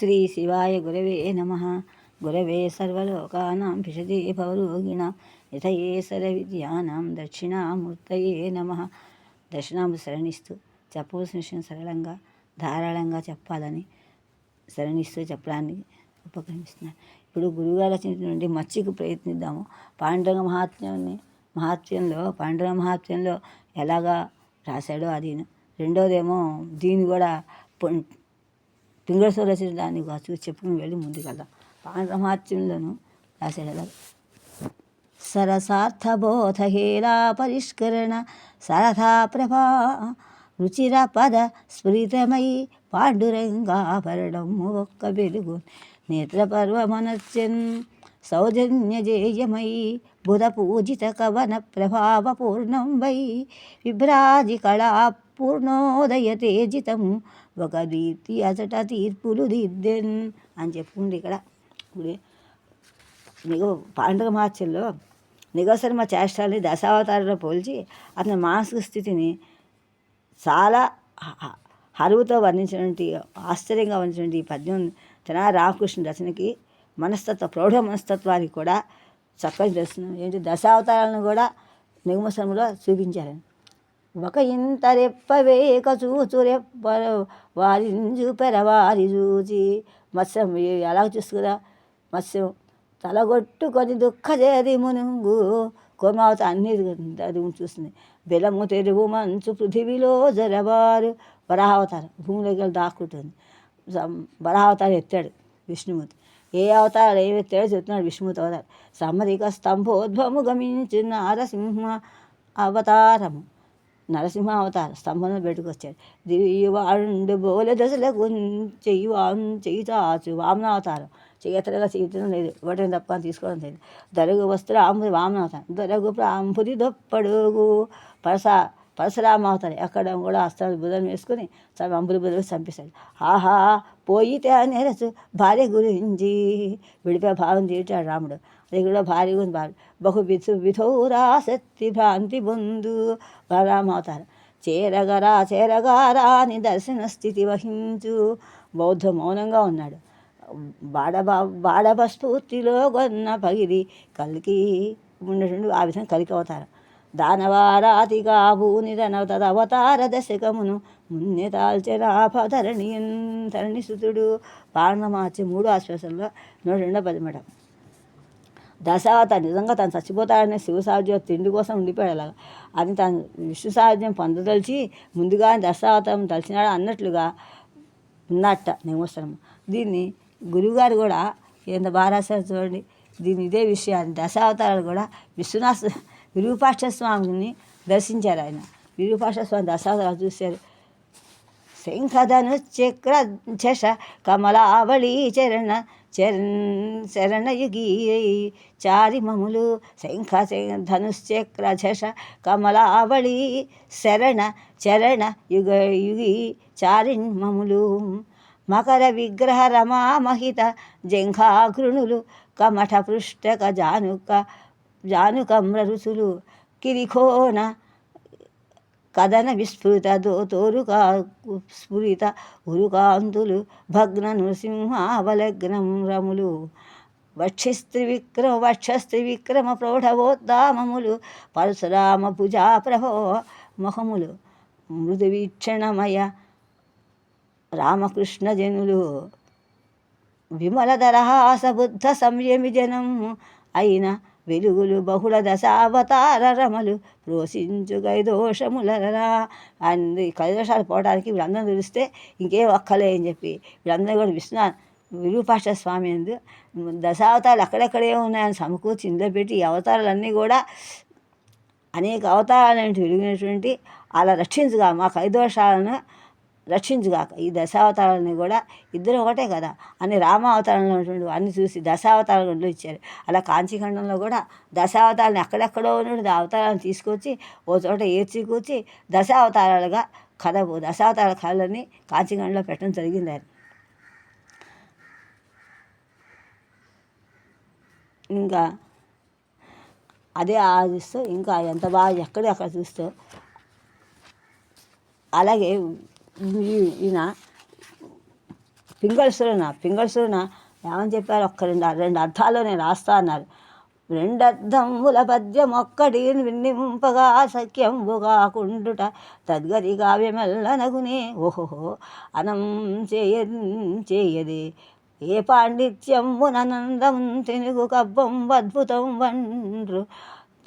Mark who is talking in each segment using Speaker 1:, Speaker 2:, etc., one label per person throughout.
Speaker 1: శ్రీ శివాయ గురవే నమ. గురవే సర్వలోకానాం పిషదే భవరోగిణాం యథయేసర విద్యానాం దక్షిణామూర్తయే నమ. దక్షిణాము శరణిస్తూ చెప్పవలసిన విషయం సరళంగా ధారాళంగా చెప్పాలని శరణిస్తూ చెప్పడానికి ఉపక్రమిస్తున్నాను ఇప్పుడు గురువుగారు రచించినటువంటి మచ్చికి ప్రయత్నిద్దాము. పాండురంగ మహాత్మ్యాన్ని మహాత్మ్యంలో పాండురంగ మహాత్మ్యంలో ఎలాగా రాశాడో అది రెండోదేమో దీన్ని కూడా పొన్- పింగళతో దాన్ని చూసి చెప్పుకుని వెళ్ళి ముందుకెళ్దాం. పాండురంగ మహాత్మ్యంలోను సరసార్థబోధహేలా పరిష్కరణ సరథా ప్రభా రుచిర పద స్ఫురితమై పాండురంగాభరణం ఒక్క వెలుగు నేత్రపర్వమనచ్చన్ సౌజన్యజేయమై బుధ పూజిత కవన ప్రభావపూర్ణం వై విభ్రాజి కళా పూర్ణోదయ తేజితం ఒక రీతి అచట తీర్పులు దిద్దెన్ అని చెప్పుకుంది ఇక్కడ. ఇప్పుడు నిగ పాండవ మహత్యంలో నిగశర్మ చేష్టాలని దశావతారంలో పోల్చి అతని మానసిక స్థితిని చాలా హరువుతో వర్ణించినటువంటి ఆశ్చర్యంగా వర్ణించినటువంటి ఈ పద్యం తెనా రామకృష్ణ రచనకి మనస్తత్వ ప్రౌఢ మనస్తత్వానికి కూడా చక్కని దర్శనం. ఏంటి? దశావతారాలను కూడా నిగమశర్మలో చూపించారని. ఒక ఇంత రెప్పవేక చూచు రెప్ప వారింజు పెరవారి చూచి. మత్స్యం ఎలా చూసుకురా. మత్స్యం తలగొట్టుకొని దుఃఖజేది మునుంగు కోమావత అన్ని అది చూస్తుంది బెలము తెరువు మంచు పృథివిలో జరబారు వరాహావతారం భూమిలోకి వెళ్ళి దాక్కుంటుంది. సం- ఎత్తాడు విష్ణుమూర్తి. ఏ అవతారాలు ఏమి ఎత్తాడో చెప్తున్నాడు విష్ణుమూర్తి అవతారం. సమ్మరిక స్తంభోద్భము గమించిన నారసింహ అవతారము. నరసింహావతార స్తంభంలో పెట్టుకొచ్చాడు దివాడు బోల దశలకు చెయ్యి వాం చెయ్యి చాచు వామనావతారం. చేతలుగా చేయటం లేదు. ఇవ్వటం తప్ప తీసుకోవడం లేదు. దొరగు వస్త్రాంబుది వామనావతారం. దొరగు ప్రాంపుది దొప్పడుగు పరస పరశురామ అవతారం ఎక్కడ కూడా అస్త్రాలు బుధం వేసుకుని చ- అంబులు బుధులు చంపేశాడు. ఆహా పోయితే నెరసు భార్య గురించి విడిపే భావం తీర్చాడు రాముడు. అది కూడా భారీగా ఉంది భార్య బహు విధు విధౌరాసక్తి భ్రాంతి బొందు. బలరామ చేరగరా చేరగారా అని దర్శన స్థితి వహించు. బౌద్ధ మౌనంగా ఉన్నాడు. బాడబా బాడబ స్ఫూర్తిలో గొన్న పగిలి కలికి ఉండేటువంటి ఆ విధంగా కలికి అవతారం. దానవారాతిగా భూనిధన తదవతార దశకమును మున్నె తాల్చెరాపధరణియన్ ధరణి సుతుడు. పార్ణమాచి మూడు ఆశ్వాసంలో నూట రెండో పది దశావత నిజంగా తను చచ్చిపోతాడనే శివ సాధ్యం తిండి కోసం ఉండిపోయేలాగా అది అని తను విష్ణు సాధ్యం పొందదలిచి ముందుగా దశావతం తలిచినాడు అన్నట్లుగా ఉన్నట్ట నిమోత్సవం దీన్ని గురువుగారు కూడా ఎంత బాగా రాశారు చూడండి. దీని ఇదే విషయాన్ని దశావతారాలు కూడా విశ్వనాథ విరూపాక్ష స్వామిని దర్శించారు ఆయన. విరూపాక్ష స్వామి దశావతారాలు చూశారు. శంఖధను చక్ర చష కమలావళి చరణ చరణ్ శరణయుగీ చారిమములు శంఖ ధనుశ్చక్ర ఝష కమలావళి శరణ చరణ యుగ యుగి చారిణ్మములు మకర విగ్రహ రమామహిత జంఘాఘృణులు కమఠ పృష్టక జానుక జానుకమ్ర రుచులు కిరికోన కథన విస్ఫురిత దోతోరుకా స్ఫురిత ఉరుకాంతులు భగ్న నృసింహావలగ్నం రములు. వక్షస్త్రి విక్రమ వక్షస్త్రి విక్రమ ప్రౌఢవోద్దామములు పరశురామ భుజా ప్రభో మొహములు. మృదు వీక్షణమయ రామకృష్ణ జనులు. విమల బుద్ధ సంయమి జనం అయిన వెలుగులు బహుళ దశావతార రమలు రోషించు గైదోషములరా అంది కైదోషాలు పోవడానికి వీళ్ళందరూ తెలిస్తే ఇంకేం ఒక్కలే అని చెప్పి వీళ్ళందరూ కూడా విష్ణు విరూపాక్ష స్వామి ఎందు దశావతారాలు అక్కడెక్కడే ఉన్నాయని సమకూర్చి ఇందులో పెట్టి ఈ అవతారాలన్నీ కూడా అనేక అవతారాలు వెలిగినటువంటి అలా రక్షించుగా మా కైదోషాలను రక్షించుగాక. ఈ దశావతారాలని కూడా ఇద్దరు ఒకటే కదా. అని రామావతారంలో ఉన్నటువంటి అన్ని చూసి దశావతారాలు ఇచ్చారు. అలా కాంచీఖండంలో కూడా దశావతారాలను ఎక్కడెక్కడో ఉన్నటువంటి అవతారాలను తీసుకొచ్చి ఓ చోట ఏర్చి కూర్చి దశావతారాలుగా కథ దశావతార కథలని కాంచీఖండంలో పెట్టడం జరిగింది ఆయన ఇంకా అదే ఆలోచిస్తూ ఇంకా ఎంత బాగా ఎక్కడ అక్కడ చూస్తూ అలాగే ఈయన పింగళసురున పింగళసురున ఏమని చెప్పారు? ఒక్క రెండు రెండు అర్థాలు నేను రాస్తా అన్నారు. రెండర్థముల పద్యం ఒక్కటి విన్నింపగా సఖ్యంబుగా కుండుట తద్గతి కావ్యమెల్లనగునే. ఓహోహో అనం చేయ చేయది. ఏ పాండిత్యమునందం తెనుగు కబ్బం అద్భుతం వండ్రు.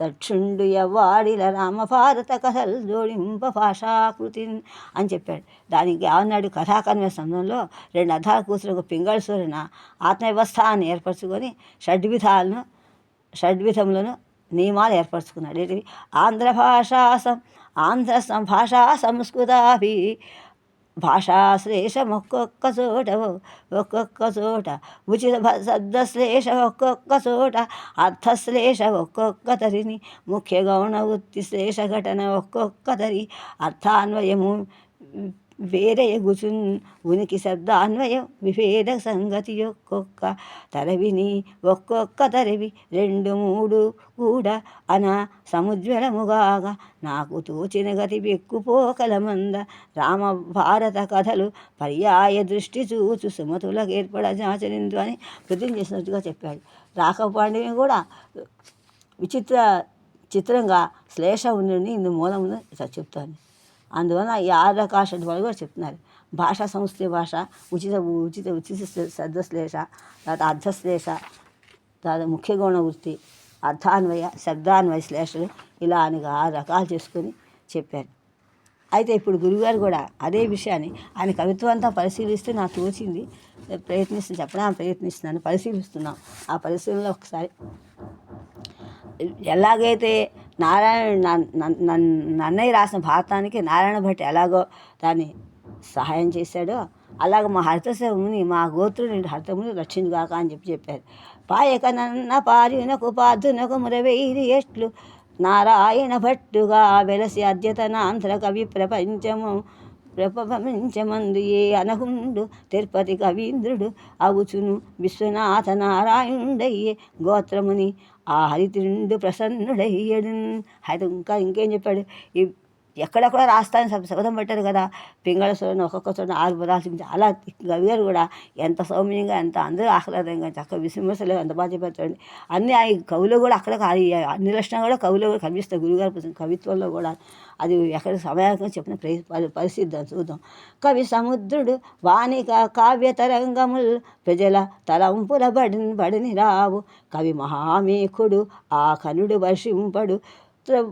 Speaker 1: దక్షుండు ఎవ్వాడిల రామభారత కథలు జోడింప భాషాకృతి అని చెప్పాడు. దానికి ఏమన్నాడు కథాకన్వసంలో రెండు అర్థాలు కూతురు ఒక పింగళసూరిన ఆత్మవ్యవస్థాన్ని ఏర్పరచుకొని షడ్విధాలను షడ్విధములను నియమాలు ఏర్పరచుకున్నాడు. ఏంటి ఆంధ్ర భాషా సం ఆంధ్ర సం భాషా సంస్కృతాభి భాషాశ్లేషం ఒక్కొక్క చోట ఒక్కొక్క చోట ఉచిత భ- శబ్దశ్లేష ఒక్కొక్క చోట అర్థశ్లేష ఒక్కొక్క తరిని ముఖ్య గౌణ వృత్తి శ్లేష ఘటన ఒక్కొక్క తరి అర్థాన్వయము వేరే గుసున్ ఉనికి శబ్దాన్వయం విభేద సంగతి ఒక్కొక్క తరవిని ఒక్కొక్క తరవి రెండు మూడు కూడా అన సముజ్వలముగాగా. నాకు తోచిన గతి బెక్కుపోకలమంద రామ భారత కథలు పర్యాయ దృష్టి చూచు సుమతులకు ఏర్పడ ఆచరించు అని కృతం చేసినట్టుగా చెప్పాడు. రాకపోండిని కూడా విచిత్ర చిత్రంగా శ్లేష ఉండండి ఇందు మూలమును చెప్తాను. అందువలన ఈ ఆరు వాళ్ళు కూడా చెప్తున్నారు. భాషా సంస్థ భాష ఉచిత ఉచిత ఉచిత శబ్దశ్లేష తర్వాత అర్ధశ్లేష తర్వాత ముఖ్య గుణ వృత్తి అర్థాన్వయ శబ్దాన్వయ శ్లేషలు ఇలా అని ఆరు రకాలు చేసుకొని చెప్పారు. అయితే ఇప్పుడు గురుగారు కూడా అదే విషయాన్ని ఆయన కవిత్వం అంతా పరిశీలిస్తే నాకు తోచింది. ప్రయత్నిస్తుంది చెప్పడానికి ప్రయత్నిస్తున్నాను. పరిశీలిస్తున్నాం. ఆ పరిశీలనలో ఒకసారి ఎలాగైతే నారాయణ నన్- నన్- నన్- నన్నయ్య రాసిన భారతానికి నారాయణ భట్ ఎలాగో దాన్ని సహాయం చేశాడో అలాగ మా హరితముని మా గోత్రుని హరితముని రక్షించుగాక అని చెప్పి చెప్పారు. పాయక నన్న పారినకు పార్థునకు మురవేది ఎట్లు నారాయణ భట్టుగా వెలసి అద్యతనాంధ్ర కవి ప్రపంచము ప్రపంచమందు ఏ అనగుండు తిరుపతి కవీంద్రుడు అవుచును విశ్వనాథ నారాయణుడయ్యే గోత్రముని ఆ హరితిరుండు ప్రసన్నుడయ్యడు అయితే ఇంకా ఇంకేం చెప్పాడు? ఈ ఎక్కడెక్కడ రాస్తాను శబ- పెట్టారు కదా. పింగళ సూర్యుని ఒక్కొక్క చోట ఆరు పదాలు చాలా అలా కూడా ఎంత సౌమ్యంగా ఎంత అందరూ ఆహ్లాదంగా చక్కగా విమర్శలు ఎంత బాగా చెప్పారు అన్ని ఆ కవులు కూడా అక్కడ అన్ని లక్షణాలు కూడా కవులు కూడా కనిపిస్తాయి గురుగారు కవిత్వంలో కూడా. అది ఎక్కడ సమయానికి చెప్పిన ప్రే పరి- చూద్దాం. కవి సముద్రుడు వాణిక కావ్య తరంగముల్ ప్రజల తలంపుల బడిని బడిని రావు. కవి మహామేకుడు ఆ కనుడు వర్షింపడు. త్ర-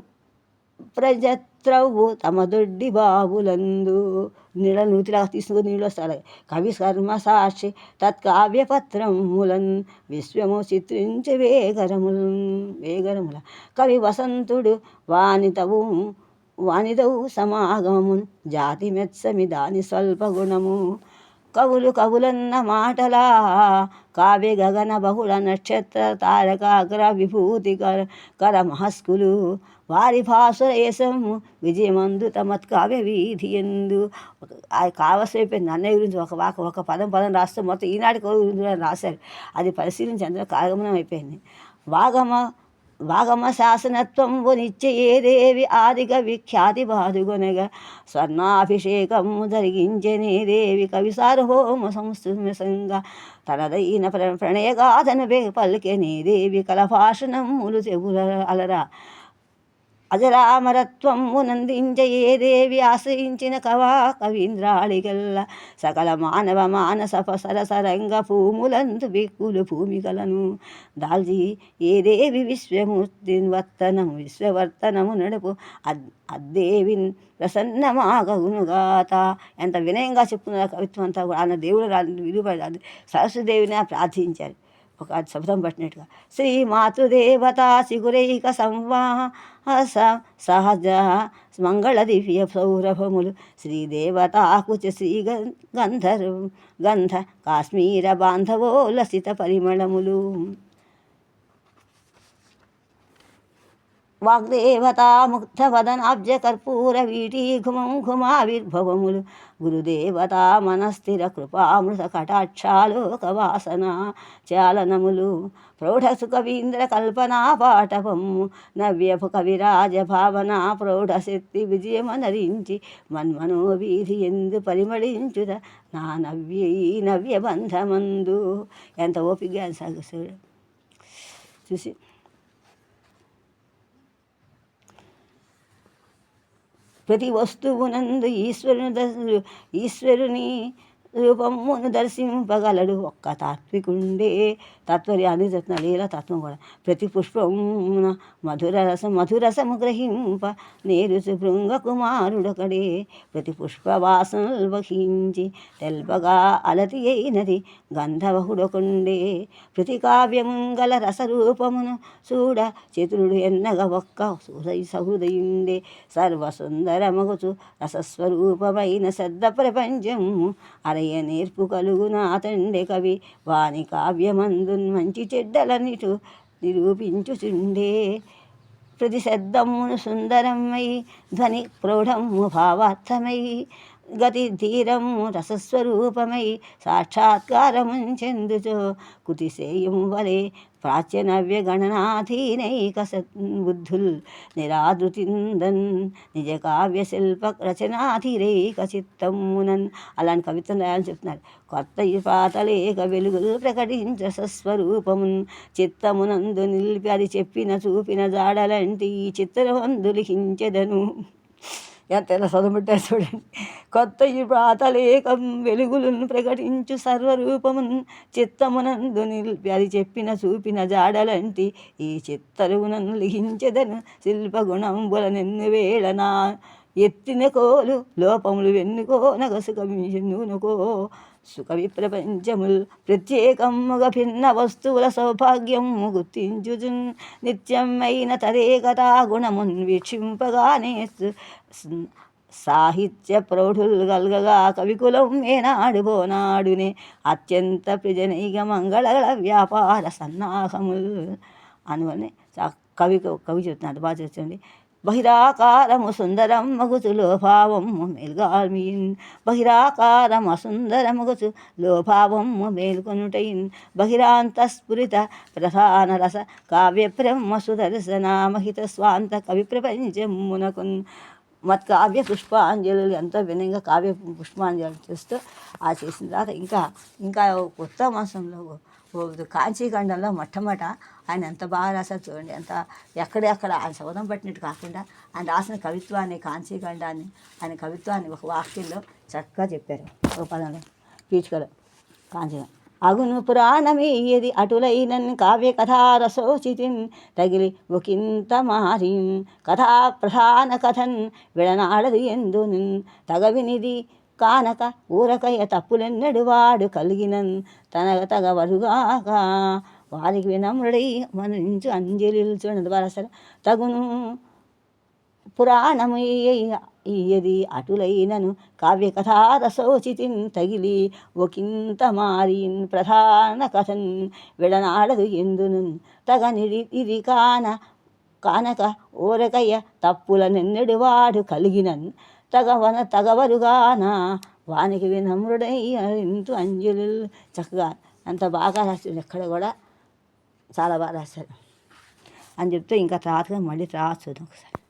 Speaker 1: ప్రజత్రవు తమ దొడ్డి బాబులందు నీళ్ళ నూతిలా తీసుకుని నీళ్ళు వస్తారు కవి కర్మ సాక్షి తత్కావ్యపత్రములన్ విశ్వము చిత్రించి వేగరములు వేగరముల. కవి వసంతుడు వానితవు వానిదవు సమాగమమున్ జాతి మెత్సమి దాని స్వల్ప గుణము. కవులు కవులన్న మాటలా కావ్య గగన బహుళ నక్షత్ర తారకాగ్ర విభూతి కర కర మహస్కులు వారి భాసురేశము విజయమందు తమత్ కావ్య వీధి ఎందు. ఆ కావసేపోయింది అన్నయ్య గురించి ఒక వాక ఒక పదం పదం రాస్తే మొత్తం ఈనాటి కవుల గురించి రాశారు. అది పరిశీలించి అందరూ కాగమనం అయిపోయింది వాగమ వాగమ శాసనత్వం నిత్యయేదేవి ఆదిగ విఖ్యాతి బాదుగొనగా స్వర్ణాభిషేకము జరిగించనే దేవి కవి సార్వభౌమ సంస్థ తనదైన ప్ర ప్రణయగాథను పలికెనే దేవి కలభాషణములు చెవుల అలరా. అజరామరత్వము నందించే ఏ దేవి ఆశ్రయించిన కవా కవీంద్రాళిగల్ల సకల మానవ మానస సరసరంగ భూములందు బిక్కులు భూమికలను దాల్చి ఏ దేవి విశ్వమూర్తివర్తనము విశ్వవర్తనము నడుపు అద్ అద్దేవిన్ ప్రసన్నమాగవునుగాత ఎంత వినయంగా చెప్తున్నారు కవిత్వం అంతా కూడా. ఆయన దేవుడు విలువ సరస్వదేవిని ప్రార్థించారు. ఒక శబ్దం పట్టినట్టుగా. శ్రీ మాతృదేవత శిగురైక సంవాస సహజ మంగళ దివ్య సౌరభములు. శ్రీదేవతాకుచ శ్రీ గంధర్వ గంధ కాశ్మీర బాంధవో లసిత పరిమళములు. వాగ్దేవతా కర్పూర వీటీ ఘుమం ఘుమావిర్భవములు గురుదేవత మనస్థిర కృపామృత కటాక్షాలోకవాసన చాలనములు ప్రౌఢసు కవీంద్ర కల్పనా పాఠపం నవ్యపు కవిరాజ భావన ప్రౌఢశక్తి విజయమనరించి మన్మనోవీధి ఎందు పరిమళించుద నా నవ్య నవ్యబంధమందు. నవ్య బంధమందు ఎంత ఓపిక సాగుతాడు చూసి ప్రతి వస్తువునందు ఈశ్వరుని ఈశ్వరుని రూపమును దర్శింపగలడు ఒక్క తాత్వికుండే. తత్వరి అని చెప్తున్నాడు ఇలా తత్వం కూడా. ప్రతి పుష్పమున మధుర రసం మధురసము గ్రహింప నేరు శుభృంగ కుమారుడొకడే. ప్రతి పుష్ప వాసనలు వహించి తెల్పగా అలతి అయినది గంధవహుడొకుండే. ప్రతి కావ్యముంగల రసరూపమును చూడ చతురుడు ఎన్నగ ఒక్క సుహృదయ సహృదయుండే. సర్వసుందరమగుచు రసస్వరూపమైన శబ్ద ప్రపంచము వారయ్య నేర్పు కలుగున అతండే కవి. వాని కావ్యమందున్ మంచి చెడ్డలనిటు నిరూపించుచుండే. ప్రతి శబ్దమును సుందరమై ధ్వని ప్రౌఢము భావార్థమై గతి ధీరము రసస్వరూపమై సాక్షాత్కారముంచెందుచో కుతిశేయము వలె ప్రాచ్యనవ్యగణనాధీనైకసద్బుద్ధుల్ నిరాదృతిందన్ నిజ కావ్య శిల్ప రచనాధీరైక చిత్తమునన్ అలాంటి కవిత్వం రాయాలని చెప్తున్నారు. కొత్త పాతలేక వెలుగులు ప్రకటించ సస్వరూపమున్ చిత్తమునందు నిలిపి అది చెప్పిన చూపిన జాడలంటి ఈ చిత్రమందు లిఖించెదను. ఎంతైనా చదువుబట్టే చూడండి. కొత్త ఈ ప్రాతలేకం వెలుగులను ప్రకటించు సర్వరూపమున్ చిత్తమునందు నిలిపి. అది చెప్పిన చూపిన జాడలంటి ఈ చిత్తరువునను లిఖించెదను శిల్పగుణంబుల నిన్ను వేళనా ఎత్తిన కోలు లోపములు వెన్నుకో నూనుకో. సుఖ విప్రపంచముల్ ప్రత్యేకముగా భిన్న వస్తువుల సౌభాగ్యము గుర్తించుజున్ నిత్యమైన తదేకతా గుణమున్ వీక్షింపగానే సాహిత్య ప్రౌఢుల్ గల్గగా కవికులం ఏనాడు పోనాడునే అత్యంత ప్రజనైక మంగళగల వ్యాపార సన్నాహములు. అనువని కవి కవి చెప్తున్నాడు బాగా చూడండి బహిరాకారము సుందరం మగుచు లోభావము మెల్గాల్మీన్. బహిరాకారము సుందరమగుచు లోభావము మేల్కొనుటైన్. బహిరాంతస్ఫురిత ప్రధాన రస కావ్య బ్రహ్మ సుదర్శనామహిత స్వాంత కవి ప్రపంచమునకున్ మత్కావ్య పుష్పాంజలు ఎంతో వినయంగా కావ్య పుష్పాంజలి చేస్తూ ఆ చేసిన తర్వాత ఇంకా ఇంకా కొత్త మాసంలో కాంచీఖండంలో మొట్టమొదట ఆయన ఎంత బాగా రాశారు చూడండి ఎంత ఎక్కడెక్కడ ఆయన శోధం పట్టినట్టు కాకుండా ఆయన రాసిన కవిత్వాన్ని కాంచీఖండాన్ని ఆయన కవిత్వాన్ని ఒక వాక్యంలో చక్కగా చెప్పారు. ఒక పదంలో పీచుకలో కాంచీఖండం అగును పురాణమేయది అటులైనన్ కావ్య కథారసోచితిన్ తగిలి ఒకంత మారిన్ కథా ప్రధాన కథన్ విడనాడది ఎందునిన్ తగవినిది కానక ఊరకయ్య తప్పులెన్నడు వాడు కలిగినన్ తనగ తగవరుగాక. వారికి వినమ్రుడై మనించు అంజలి చూడండి ద్వారా తగును పురాణమయ్యది అటులైనను కావ్య కథారసోచితిన్ తగిలి ఒకంత మారిన్ ప్రధాన కథన్ విడనాడదు ఎందును తగనిడి ఇది కాన కానక ఊరకయ్య తప్పుల నిన్నడు వాడు కలిగినన్ తగవన తగవరుగాన? వానికి వినమ్రుడై ఇంతు అంజలు చక్కగా అంత బాగా రాశాడు. ఎక్కడ కూడా చాలా బాగా రాశాడు. అని చెప్తే ఇంకా తర్వాత మళ్ళీ తర్వాత ఒకసారి.